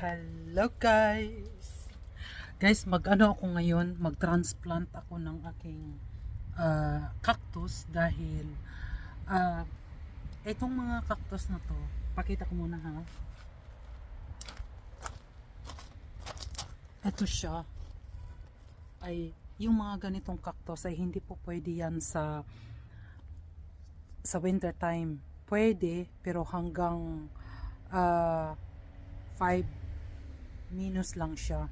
Hello guys! Guys, mag-ano ako ngayon, mag-transplant ako ng aking ah, cactus dahil ah, itong mga cactus na to, pakita ko muna ha. Ito siya ay yung mga ganitong cactus ay hindi po pwede yan sa sa winter time. Pwede pero hanggang ah 5 minus lang siya.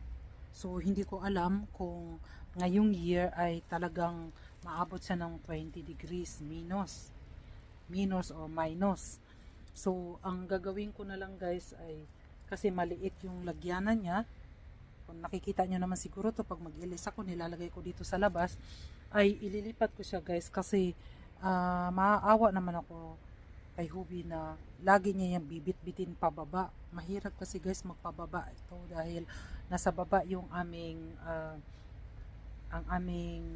So, hindi ko alam kung ngayong year ay talagang maabot siya ng 20 degrees minus. Minus or minus. So, ang gagawin ko na lang guys ay kasi maliit yung lagyanan niya. Kung nakikita nyo naman siguro to pag mag-ilis ako, nilalagay ko dito sa labas, ay ililipat ko siya guys kasi ah, maaawa naman ako kay Hubi na lagi niya yung bibit-bitin pababa. Mahirap kasi guys magpababa ito dahil nasa baba yung aming ah, ang aming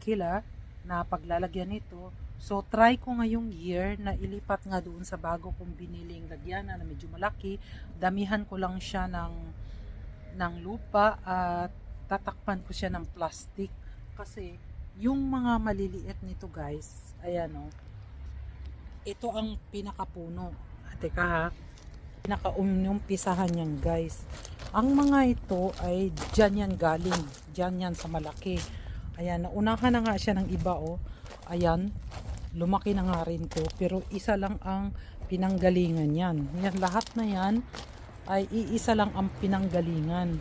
kila na paglalagyan nito. So try ko ngayong year na ilipat nga doon sa bago kong biniling lagyan na medyo malaki. Damihan ko lang siya ng ng lupa at tatakpan ko siya ng plastic kasi yung mga maliliit nito guys, ayan oh, ito ang pinakapuno. Teka ha. Pinaka-umpisahan yan guys. Ang mga ito ay dyan yan galing. Dyan yan sa malaki. Ayan, naunahan na nga siya ng iba oh. Ayan, lumaki na nga rin to. Pero isa lang ang pinanggalingan yan. Yan, lahat na yan ay iisa lang ang pinanggalingan.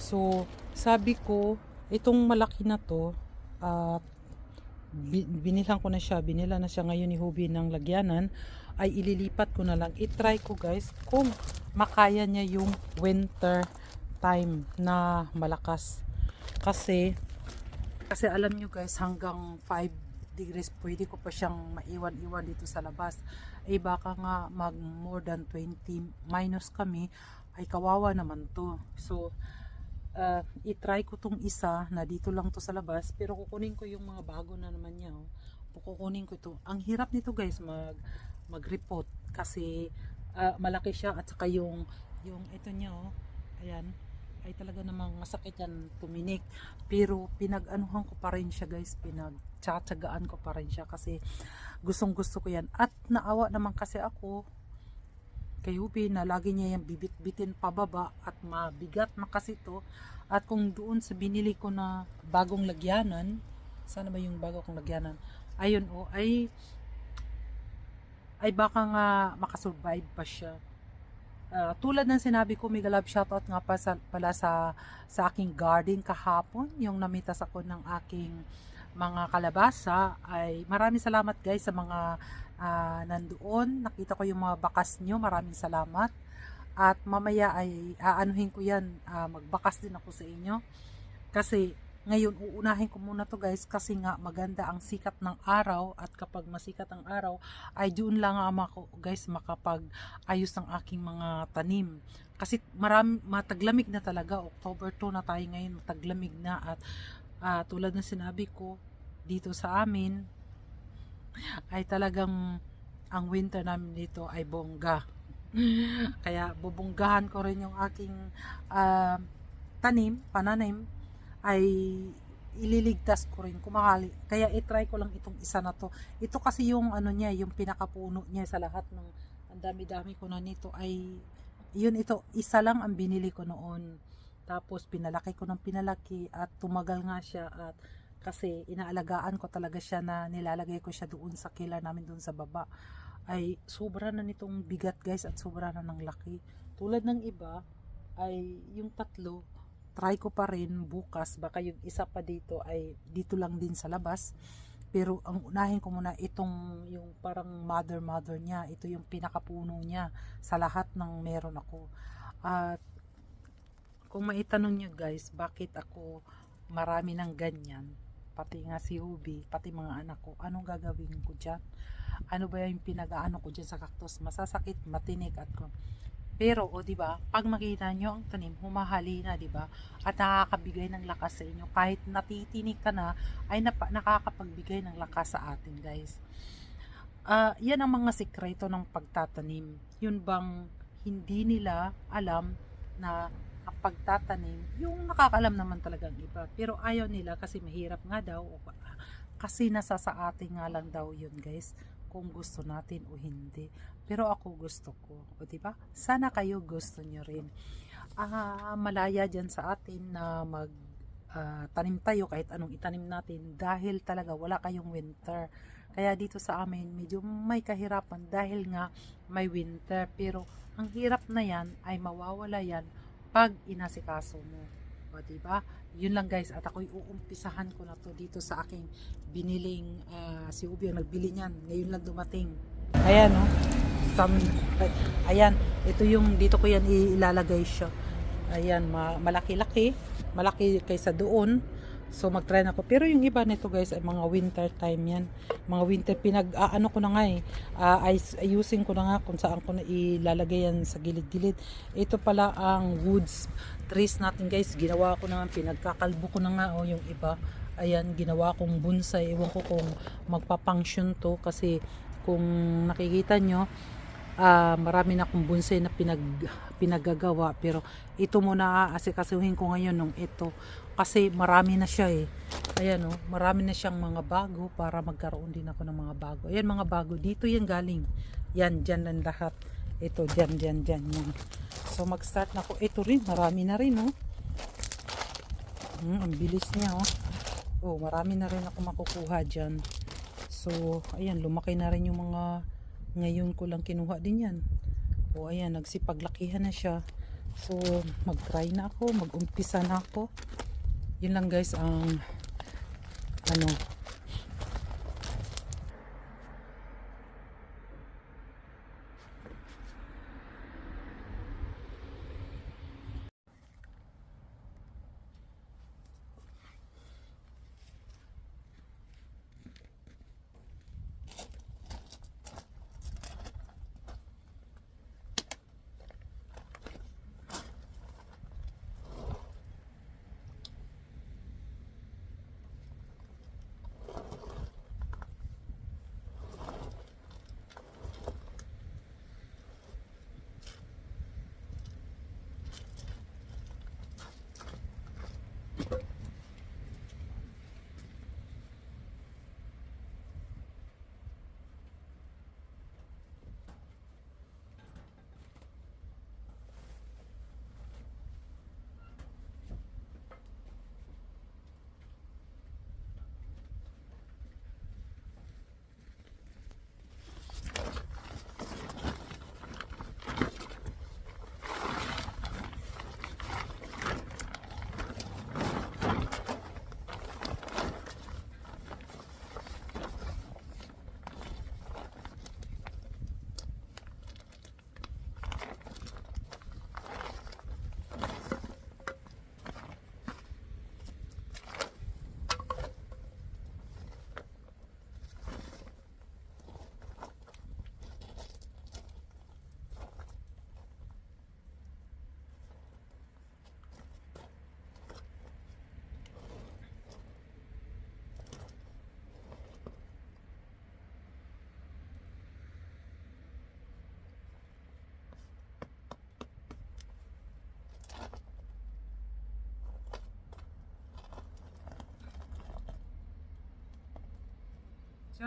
So, sabi ko, itong malaki na to, at bi- binilang ko na siya, binila na siya ngayon ni Hubi ng lagyanan, ay ililipat ko na lang. I-try ko guys kung makaya niya yung winter time na malakas. Kasi, kasi alam nyo guys, hanggang 5 degrees pwede ko pa siyang maiwan-iwan dito sa labas. Eh baka nga mag more than 20 minus kami, ay kawawa naman to. So, uh, i-try ko tong isa na dito lang to sa labas pero kukunin ko yung mga bago na naman niya oh. kukunin ko ito. Ang hirap nito guys mag mag-repot kasi ah, malaki siya at saka yung yung ito niya oh ayan ay talaga namang masakit yan tuminik. Pero pinag-anuhan ko pa rin siya guys pinag-tsatsagaan ko pa rin siya kasi gustong gusto ko yan. At naawa naman kasi ako kay Hubi na lagi niya yung bibit-bitin pababa at mabigat na to. At kung doon sa binili ko na bagong lagyanan sana ba yung bago kong lagyanan? Ayun o ay ay baka nga makasurvive pa siya. Ah, tulad ng sinabi ko, mega love shoutout nga pa sa, pala sa, sa aking garden kahapon, yung namitas ako ng aking mga kalabasa, ay maraming salamat guys sa mga ah, nandoon. Nakita ko yung mga bakas nyo, maraming salamat. At mamaya ay aanuhin ko yan, ah, magbakas din ako sa inyo. Kasi ngayon uunahin ko muna to guys kasi nga maganda ang sikat ng araw at kapag masikat ang araw ay doon lang ako guys makapag ayos ng aking mga tanim. Kasi marami, mataglamig na talaga. October 2 na tayo ngayon, mataglamig na. At ah, tulad ng sinabi ko, dito sa amin, ay talagang ang winter namin dito ay bongga. Kaya bubunggahan ko rin yung aking ah, tanim, pananim, ay ililigtas ko rin kumakali. Kaya i-try ko lang itong isa na to. Ito kasi yung ano niya, yung pinakapuno niya sa lahat ng ang dami-dami ko na nito ay yun ito, isa lang ang binili ko noon. Tapos pinalaki ko ng pinalaki at tumagal nga siya at kasi inaalagaan ko talaga siya na nilalagay ko siya doon sa killer namin doon sa baba. Ay sobra na nitong bigat guys at sobra na ng laki. Tulad ng iba ay yung tatlo try ko pa rin bukas. Baka yung isa pa dito ay dito lang din sa labas. Pero ang unahin ko muna itong yung parang mother mother niya. Ito yung pinakapuno niya sa lahat ng meron ako. At kung maitanong nyo guys bakit ako marami ng ganyan pati nga si Hubi pati mga anak ko anong gagawin ko dyan ano ba yung pinagaano ko dyan sa cactus masasakit matinik at ko pero, o di ba, pag makita nyo ang tanim, humahali na, di ba? At nakakabigay ng lakas sa inyo. Kahit natitinig ka na, ay napa, nakakapagbigay ng lakas sa atin, guys. Ah, yan ang mga sikreto ng pagtatanim. Yun bang hindi nila alam na pagtatanim, yung nakakaalam naman talaga ang iba. Pero ayaw nila kasi mahirap nga daw. ba- Kasi nasa sa atin nga lang daw yun guys kung gusto natin o hindi. Pero ako gusto ko. O diba? Sana kayo gusto nyo rin. Ah, malaya dyan sa atin na mag ah, tanim tayo kahit anong itanim natin dahil talaga wala kayong winter. Kaya dito sa amin medyo may kahirapan dahil nga may winter. Pero ang hirap na yan ay mawawala yan pag inasikaso mo. O, diba? Yun lang guys. At ako'y uumpisahan ko na to dito sa aking biniling ah, si Ubi ang nagbili niyan. Ngayon lang dumating. Ayan, oh. Some, ayan, ito yung dito ko yan ilalagay siya. Ayan, ma- malaki-laki. Malaki kaysa doon. So mag-try na ako. Pero yung iba nito guys ay mga winter time yan. Mga winter pinag ah, ano ko na nga eh. Ayus- ayusin ko na nga kung saan ko na ilalagay yan sa gilid-gilid. Ito pala ang woods trees natin guys. Ginawa ko na nga pinagkakalbo ko na nga oh, yung iba. Ayan, ginawa kong bonsai. Ewan ko kung magpa-function to kasi kung nakikita nyo ah marami na akong bonsai na pinag, pinagagawa pero ito muna aasikasuhin ko ngayon nung ito kasi marami na siya eh. Ayan oh, marami na siyang mga bago para magkaroon din ako ng mga bago. Ayan mga bago dito yan galing. Yan dyan lang lahat. Ito dyan dyan dyan yan. So mag start na ako. Ito rin marami na rin oh. Hmm, ang bilis niya oh. Oh marami na rin ako makukuha dyan. So ayan lumaki na rin yung mga ngayon ko lang kinuha din yan. O ayan nagsipaglakihan na siya. So mag try na ako mag umpisa na ako yun lang guys ang ano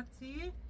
Tchau.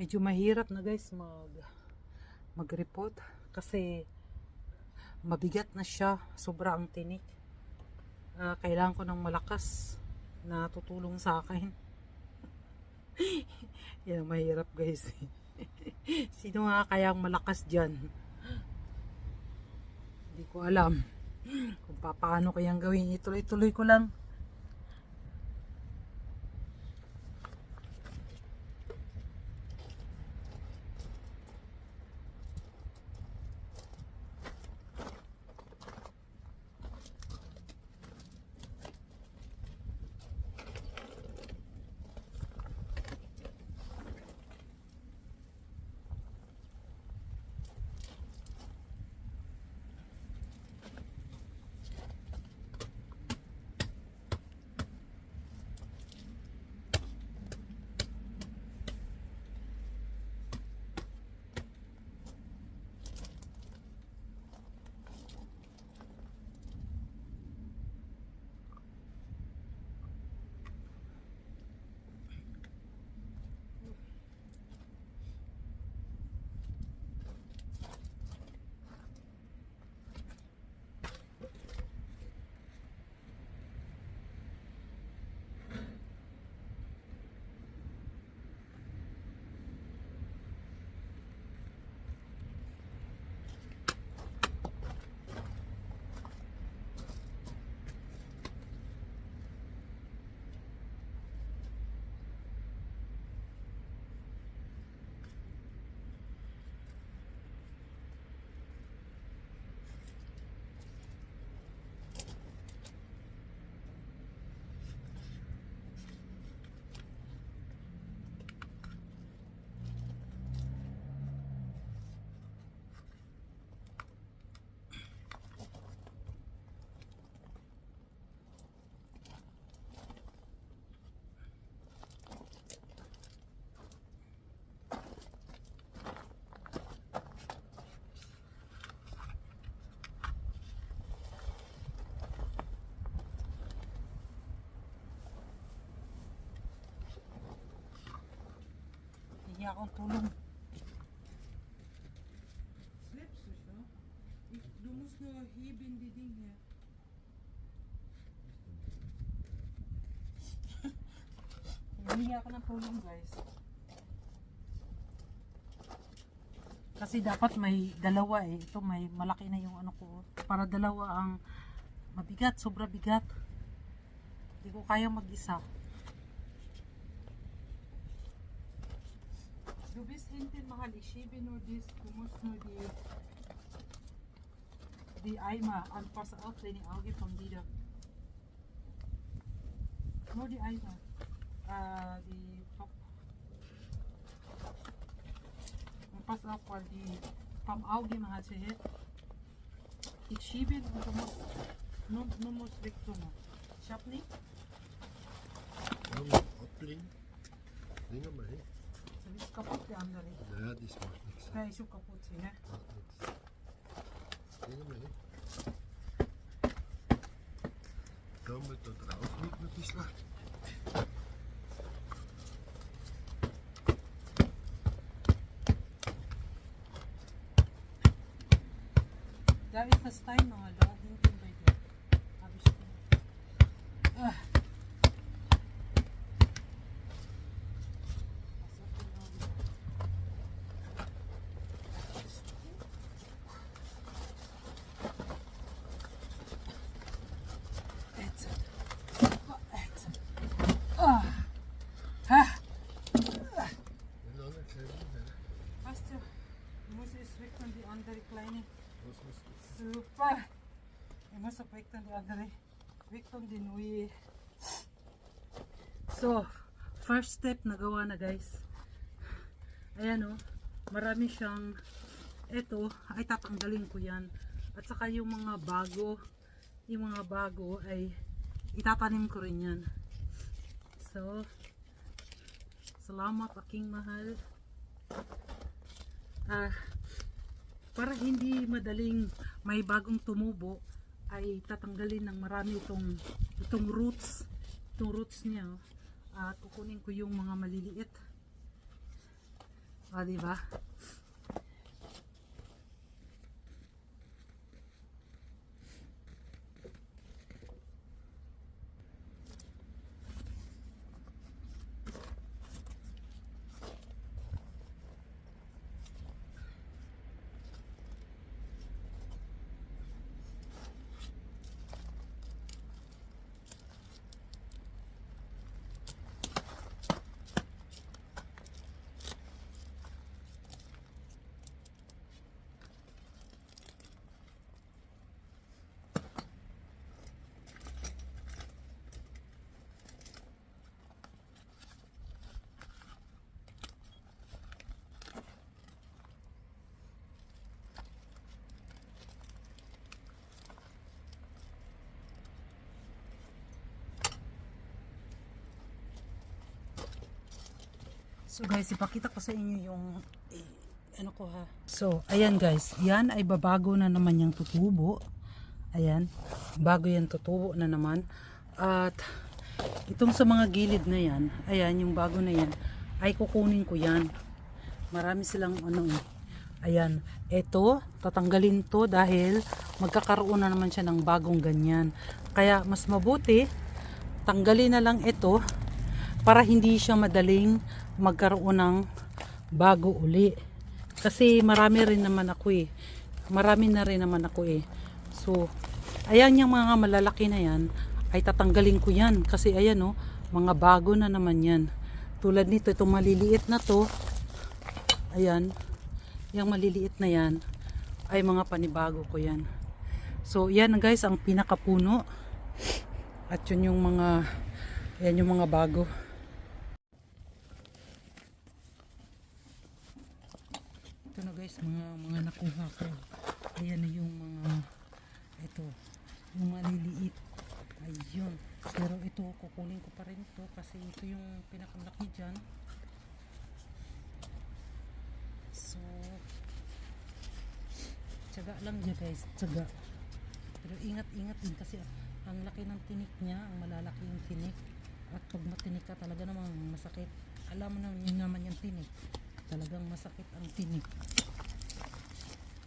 Medyo mahirap na guys mag mag-repot kasi mabigat na siya. Sobra ang tinik. Ah, kailangan ko ng malakas na tutulong sa akin. Yan ang mahirap guys. Sino nga kayang malakas dyan? Hindi ko alam kung paano kayang gawin. Ituloy-tuloy ko lang Hindi akong tulong. Släppst du så? Du musst nur heben die Ding hier. Hindi ako ng tulong guys. Kasi dapat may dalawa eh. Ito may malaki na yung ano ko. Para dalawa ang mabigat, sobra bigat. Hindi ko kaya mag-isa. Du bist hinten mal, ich schiebe nur dies, du musst nur die, die Eimer anpassen, auch deine Augen von dir. Nur die Eimer. Äh, die Top. Und pass auf, weil die vom Auge mal hat hier. Ich schiebe und du musst, nur, nur musst weg tun. Ich hab nicht. Ja, maar oplegen. Ding maar Die is kapot, die andere. Ja, die niks. Hij is ook kapot, hè? Smaakt Dan moet dat eruit niet met die slag. Daar is een steen al. Super. Weg von die andere. Weg von die neue. So, first step nagawa na guys. Ayan o, marami siyang, eto, ay tatanggalin ko yan. At saka yung mga bago, yung mga bago ay itatanim ko rin yan. So, salamat aking mahal. Ah, para hindi madaling may bagong tumubo, ay tatanggalin ng marami itong, itong roots, itong roots niya. oh. At kukunin ko yung mga maliliit. O, di So guys, ipakita ko sa inyo yung eh, ano ko ha. So, ayan guys, yan ay babago na naman yung tutubo. Ayan, bago yan tutubo na naman. At itong sa mga gilid na yan, ayan yung bago na yan, ay kukunin ko yan. Marami silang ano eh. Ayan, eto, tatanggalin to dahil magkakaroon na naman siya ng bagong ganyan. Kaya mas mabuti, tanggalin na lang ito para hindi siya madaling magkaroon ng bago uli. Kasi marami rin naman ako eh. Marami na rin naman ako eh. So, ayan yung mga malalaki na yan, ay tatanggalin ko yan. Kasi ayan oh, mga bago na naman yan. Tulad nito, itong maliliit na to, ayan, yung maliliit na yan, ay mga panibago ko yan. So, yan guys, ang pinakapuno. At yun yung mga, yan yung mga bago. Ito na guys, mga mga nakuha ko. Ayan na yung mga ito, yung maliliit. Ayun. Pero ito, kukunin ko pa rin ito kasi ito yung pinakamlaki dyan. So, tsaga lang dyan guys, tsaga. Pero ingat-ingat din kasi ang laki ng tinik niya, ang malalaki yung tinik. At pag matinik ka talaga namang masakit. Alam mo naman yun naman yung tinik. Talagang masakit ang tinik.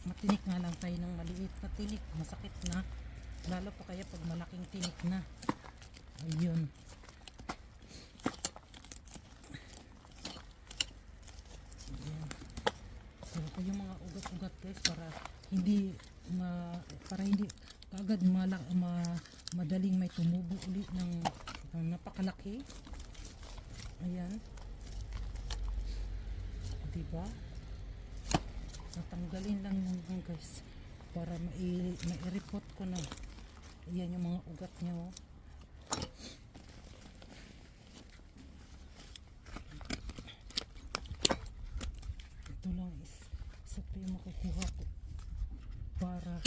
Matinik nga lang tayo ng maliit na tinik. Masakit na. Lalo pa kaya pag malaking tinik na. Ayun. Ayan. So, ito yung mga ugat-ugat guys para hindi ma para hindi kagad mala, ma, madaling may tumubo ulit ng, ng napakalaki. Ayan. Diba? Natanggalin lang yung guys para mai, mai-report ko na. Ayan yung mga ugat niya oh. Ito lang is isa pa yung makukuha ko para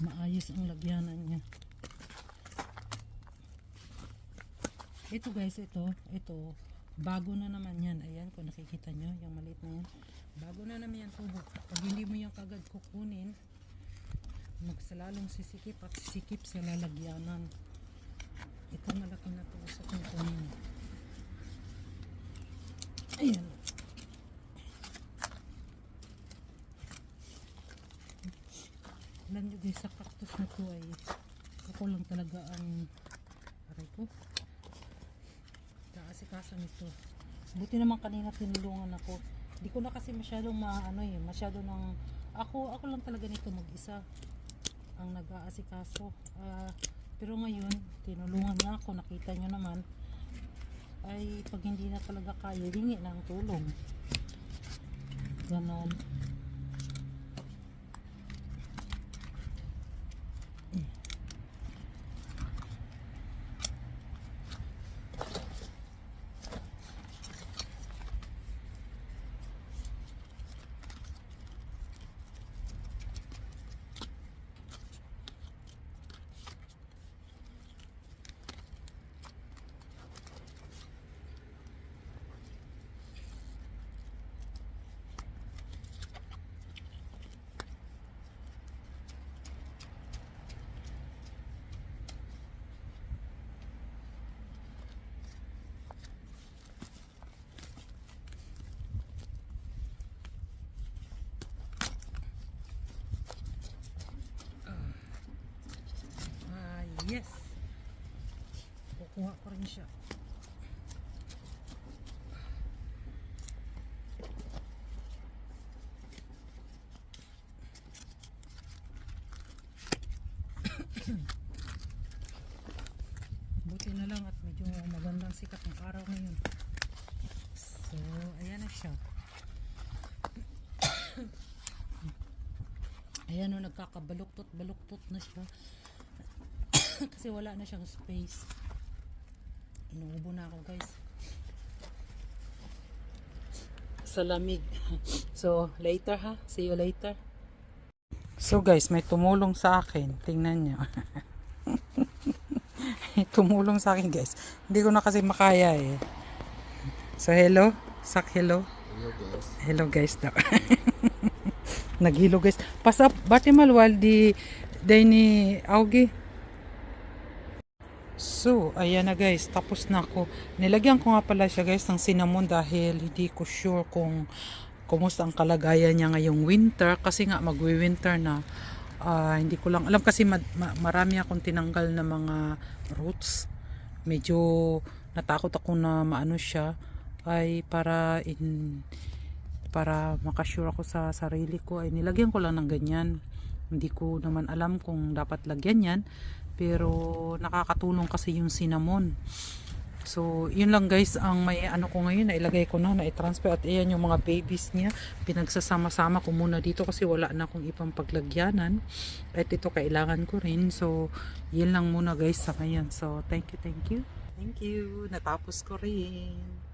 maayos ang lagyanan niya. Ito guys, ito, ito, bago na naman yan. Ayan, kung nakikita nyo, yung maliit na yan. Bago na naman yan tubo. Pag hindi mo yung kagad kukunin, magsalalong sisikip at sisikip sa lalagyanan. Ito malaki na to sa kukunin. Ayan. Alam nyo guys, sa cactus na to ay ako lang talaga ang aray ko kaasikaso nito. Buti naman kanina tinulungan ako. Hindi ko na kasi masyadong maano eh masyado ng ako ako lang talaga nito mag isa ang nag-aasikaso. Ah, pero ngayon tinulungan niya ako nakita nyo naman ay pag hindi na talaga kaya hingi ng tulong. Ganon Yes. Kukuha ko rin siya. Buti na lang at medyo magandang sikat ng araw ngayon. So, ayan na siya. Ayan o, nagkakabaluktot-baluktot na siya. Kasi wala na siyang space. Inuubo na ako guys. Sa lamig. So, later ha. See you later. So guys, may tumulong sa akin. Tingnan nyo. Tumulong sa akin guys. Hindi ko na kasi makaya eh. So hello. Sak hello. Hello guys. Hello guys daw. Naghilo guys. Pasap, bati malwal di day ni Augie. So, ayan na guys, tapos na ako. Nilagyan ko nga pala siya guys ng cinnamon dahil hindi ko sure kung kumusta ang kalagayan niya ngayong winter kasi nga magwi-winter na. Ah, hindi ko lang alam kasi ma- ma- marami akong tinanggal na mga roots. Medyo natakot ako na maano siya ay para in para makasure ako sa sarili ko ay nilagyan ko lang ng ganyan hindi ko naman alam kung dapat lagyan yan pero nakakatulong kasi yung cinnamon. So yun lang guys ang may ano ko ngayon na ilagay ko na na i-transfer at ayan yung mga babies niya pinagsasama-sama ko muna dito kasi wala na akong ibang paglagyanan. At ito kailangan ko rin. So yun lang muna guys sa ngayon. So thank you thank you. Thank you. Natapos ko rin